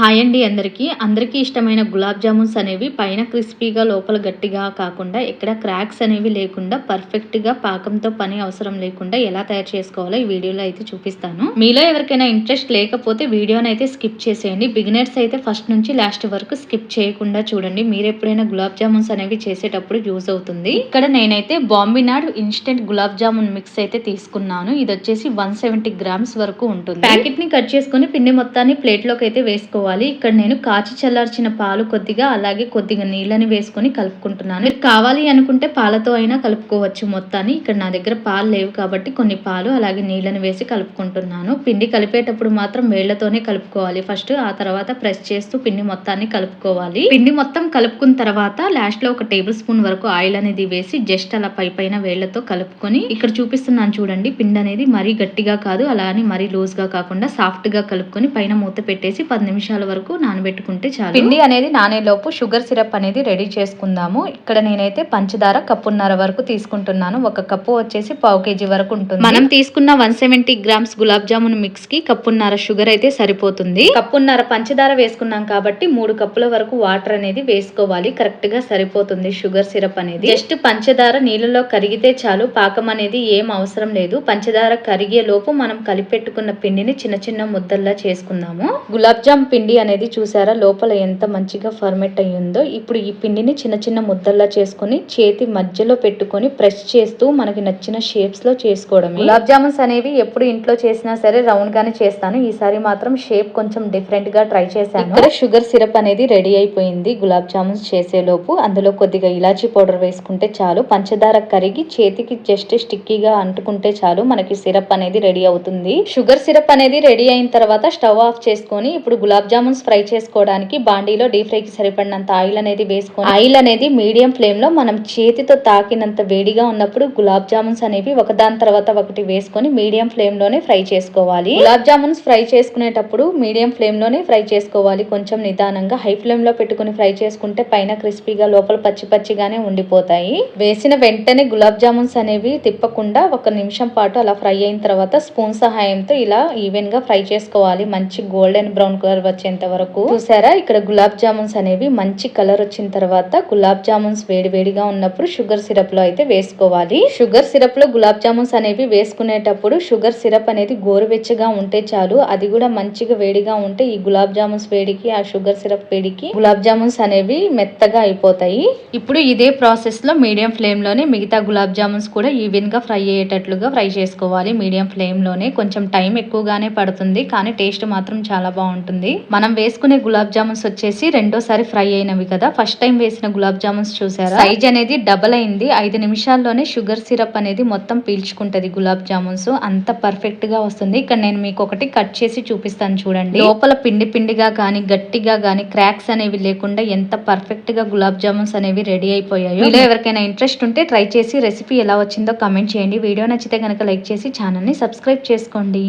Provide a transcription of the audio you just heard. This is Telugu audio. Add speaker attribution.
Speaker 1: హాయ్ అండి అందరికీ. అందరికీ ఇష్టమైన గులాబ్ జామున్స్ అనేవి పైన క్రిస్పీగా లోపల గట్టిగా కాకుండా ఎక్కడ క్రాక్స్ అనేవి లేకుండా పర్ఫెక్ట్గా పాకంతో పని అవసరం లేకుండా ఎలా తయారు చేసుకోవాలో ఈ వీడియోలో అయితే చూపిస్తాను. మీలో ఎవరికైనా ఇంట్రెస్ట్ లేకపోతే వీడియోని అయితే స్కిప్ చేసేయండి. బిగినర్స్ అయితే ఫస్ట్ నుంచి లాస్ట్ వరకు స్కిప్ చేయకుండా చూడండి. మీరు ఎప్పుడైనా గులాబ్ జామున్స్ అనేవి చేసేటప్పుడు యూజ్ అవుతుంది. ఇక్కడ నేనైతే Bambino instant gulab jamun mix అయితే తీసుకున్నాను. ఇది వచ్చేసి వన్ సెవెంటీ గ్రామ్స్ వరకు ఉంటుంది. ప్యాకెట్ని కట్ చేసుకుని పిండి మొత్తాన్ని ప్లేట్లోకి అయితే వేసుకోవాలి. ఇక్కడ నేను కాచి చల్లార్చిన పాలు కొద్దిగా అలాగే కొద్దిగా నీళ్ళని వేసుకొని కలుపుకుంటున్నాను. మీరు కావాలి అనుకుంటే పాలతో అయినా కలుపుకోవచ్చు మొత్తాన్ని. ఇక్కడ నా దగ్గర పాలు లేవు కాబట్టి కొన్ని పాలు అలాగే నీళ్ళని వేసి కలుపుకుంటున్నాను. పిండి కలిపేటప్పుడు మాత్రం వేళ్ళతోనే కలుపుకోవాలి. ఫస్ట్ ఆ తర్వాత ప్రెస్ చేస్తూ పిండి మొత్తాన్ని కలుపుకోవాలి. పిండి మొత్తం కలుపుకున్న తర్వాత లాస్ట్లో ఒక టేబుల్ స్పూన్ వరకు ఆయిల్ అనేది వేసి జస్ట్ అలా పై పైన వేళ్ళతో కలుపుకొని ఇక్కడ చూపిస్తున్నాను చూడండి పిండి అనేది మరీ గట్టిగా కాదు అలా అని మరీ లూజ్గా కాకుండా సాఫ్ట్గా కలుపుకొని పైన మూత పెట్టేసి పది నిమిషాలు వరకు నానబెట్టుకుంటే చాలు. పిండి అనేది నానేలోపు షుగర్ సిరప్ అనేది రెడీ చేసుకుందాము. ఇక్కడ నేనైతే పంచదార కప్పున్నర వరకు తీసుకుంటున్నాను. ఒక కప్పు వచ్చేసి పావు కేజీ వరకు ఉంటుంది. మనం తీసుకున్న one seventy grams gulab jamun మిక్స్కి కప్పున్నర షుగర్ అయితే సరిపోతుంది. కప్పున్నర పంచదార వేసుకున్నాం కాబట్టి మూడు కప్పుల వరకు వాటర్ అనేది వేసుకోవాలి. కరెక్ట్గా సరిపోతుంది షుగర్ సిరప్ అనేది. జస్ట్ పంచదార నీళ్ళలో కరిగితే చాలు. పాకం అనేది ఏం అవసరం లేదు. పంచదార కరిగే లోపు మనం కలిపెట్టుకున్న పిండిని చిన్న చిన్న ముద్దల్లా చేసుకుందాము. గులాబ్ జామ్ పిండి అనేది చూసారా? లోపల ఎంత మంచిగా ఫర్మెట్ అయ్యిందో. ఇప్పుడు ఈ పిండిని చిన్న చిన్న ముద్దల్లా చేసుకొని చేతి మధ్యలో పెట్టుకొని ప్రెస్ చేస్తూ మనకి నచ్చిన షేప్స్లో చేసుకోవడం గులాబ్ జామున్స్ అనేవి ఎప్పుడు ఇంట్లో చేసినా సరే రౌండ్ గానే చేస్తాను. ఈసారి మాత్రం షేప్ కొంచెం డిఫరెంట్గా ట్రై చేశాను. ఇక్కడ షుగర్ సిరప్ అనేది రెడీ అయిపోయింది గులాబ్ జామున్స్ చేసే లోపు అందులో కొద్దిగా ఇలాచీ పౌడర్ వేసుకుంటే చాలు. పంచదార కరిగి చేతికి జస్ట్ స్టిక్కీగా అంటుకుంటే చాలు. మనకి సిరప్ అనేది రెడీ అవుతుంది. షుగర్ సిరప్ అనేది రెడీ అయిన తర్వాత స్టవ్ ఆఫ్ చేసుకొని ఇప్పుడు గులాబ్ జామున్స్ ఫ్రై చేసుకోవడానికి బాండీలో డీప్ ఫ్రైకి సరిపడినంత ఆయిల్ అనేది వేసుకొని ఆయిల్ అనేది మీడియం ఫ్లేమ్లో మనం చేతితో తాకినంత వేడిగా ఉన్నప్పుడు గులాబ్ జామున్స్ అనేవి ఒకదాని తర్వాత ఒకటి వేసుకొని మీడియం ఫ్లేమ్లోనే ఫ్రై చేసుకోవాలి. గులాబ్ జామున్స్ ఫ్రై చేసుకునేటప్పుడు మీడియం ఫ్లేమ్లోనే ఫ్రై చేసుకోవాలి. కొంచెం నిదానంగా హై ఫ్లేమ్లో పెట్టుకుని ఫ్రై చేసుకుంటే పైన క్రిస్పీగా లోపల పచ్చి పచ్చిగానే ఉండిపోతాయి. వేసిన వెంటనే గులాబ్ జామున్స్ అనేవి తిప్పకుండా ఒక నిమిషం పాటు అలా ఫ్రై అయిన తర్వాత స్పూన్ సహాయంతో ఇలా ఈవెన్గా ఫ్రై చేసుకోవాలి. మంచి గోల్డెన్ బ్రౌన్ కలర్ వచ్చేంత వరకు. చూసారా? ఇక్కడ గులాబ్ జామున్స్ అనేవి మంచి కలర్ వచ్చిన తర్వాత గులాబ్ జామున్స్ వేడి వేడిగా ఉన్నప్పుడు షుగర్ సిరప్లో అయితే వేసుకోవాలి. షుగర్ సిరప్లో గులాబ్ జామున్స్ అనేవి వేసుకునేటప్పుడు షుగర్ సిరప్ అనేది గోరువెచ్చగా ఉంటే చాలు. అది కూడా మంచిగా వేడిగా ఉంటే ఈ గులాబ్ జామున్స్ వేడికి ఆ షుగర్ సిరప్ వేడికి గులాబ్ జామున్స్ అనేవి మెత్తగా అయిపోతాయి. ఇప్పుడు ఇదే ప్రాసెస్లో మీడియం ఫ్లేమ్లోనే మిగతా గులాబ్ జామున్స్ కూడా ఈవెన్గా ఫ్రై అయ్యేటట్లుగా ఫ్రై చేసుకోవాలి. మీడియం ఫ్లేమ్లోనే కొంచెం టైం ఎక్కువగానే పడుతుంది కానీ టేస్ట్ మాత్రం చాలా బాగుంటుంది. మనం వేసుకునే గులాబ్ జామున్స్ వచ్చేసి రెండోసారి ఫ్రై అయినవి కదా. ఫస్ట్ టైం వేసిన గులాబ్ జామున్స్ చూసారా? సైజ్ అనేది డబల్ అయింది. ఐదు నిమిషాల్లోనే షుగర్ సిరప్ అనేది మొత్తం పీల్చుకుంటది గులాబ్ జామున్స్. అంత పర్ఫెక్ట్గా వస్తుంది. ఇక్కడ నేను మీకు ఒకటి కట్ చేసి చూపిస్తాను చూడండి. లోపల పిండి పిండిగా గానీ గట్టిగా గానీ క్రాక్స్ అనేవి లేకుండా ఎంత పర్ఫెక్ట్గా గులాబ్ జామున్స్ అనేవి రెడీ అయిపోయాయో. మీలో ఎవరికైనా ఇంట్రెస్ట్ ఉంటే ట్రై చేసి రెసిపీ ఎలా వచ్చిందో కమెంట్ చేయండి. వీడియో నచ్చితే కనుక లైక్ చేసి ఛానల్ని సబ్స్క్రైబ్ చేసుకోండి.